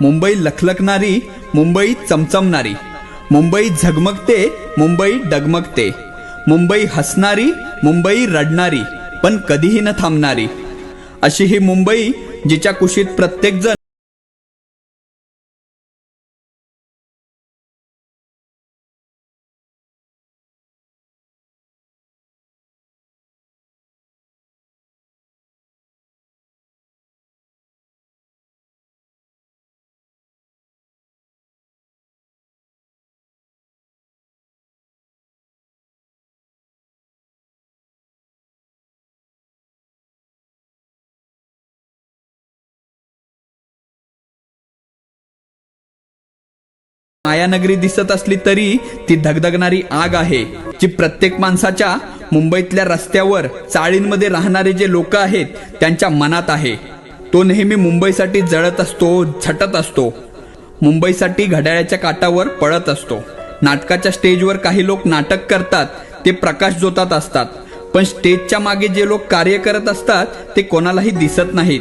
मुंबई लखलखणारी मुंबई चमचमणारी. मुंबई झगमगते मुंबई डगमगते. मुंबई हसणारी मुंबई रडणारी पण कधीही न थांबणारी. अशी ही मुंबई जिच्या कुशीत प्रत्येकजण मायानगरी दिसत असली तरी ती धगधगणारी आग आहे जी प्रत्येक माणसाच्या मुंबईतल्या रस्त्यावर चाळींमध्ये राहणारे जे लोक आहेत त्यांच्या मनात आहे. तो नेहमी मुंबईसाठी जळत असतो झटत असतो. मुंबईसाठी घड्याळ्याच्या काटावर पळत असतो. नाटकाच्या स्टेजवर काही लोक नाटक करतात ते प्रकाश जोतात असतात. पण स्टेजच्या मागे जे लोक कार्य करत असतात ते कोणालाही दिसत नाहीत.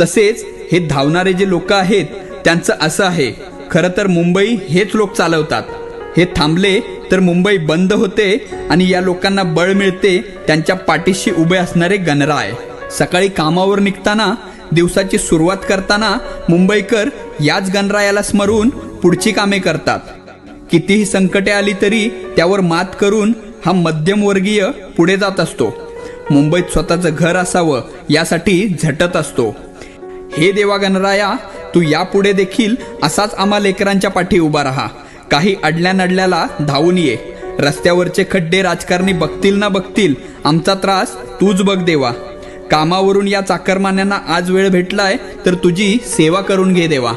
तसेच हे धावणारे जे लोक आहेत त्यांचं असं आहे खरं तर मुंबई हेच लोक चालवतात. हे थांबले तर मुंबई बंद होते आणि या लोकांना बळ मिळते त्यांच्या पाठीशी उभे असणारे गणराय. सकाळी कामावर निघताना दिवसाची सुरुवात करताना मुंबईकर याच गणरायाला स्मरून पुढची कामे करतात. कितीही संकटे आली तरी त्यावर मात करून हा मध्यमवर्गीय पुढे जात असतो. मुंबईत स्वतःचं घर असावं यासाठी झटत असतो. हे देवा गणराया तू यापुढे देखील असाच आम्हा लेकरांच्या पाठी उभा राहा. काही अडल्या नडल्याला धावून ये. रस्त्यावरचे खड्डे राजकारणी बघतील ना बघतील आमचा त्रास तूच बघ देवा. कामावरून या चाकरमान्यांना आज वेळ भेटलाय तर तुझी सेवा करून घे देवा.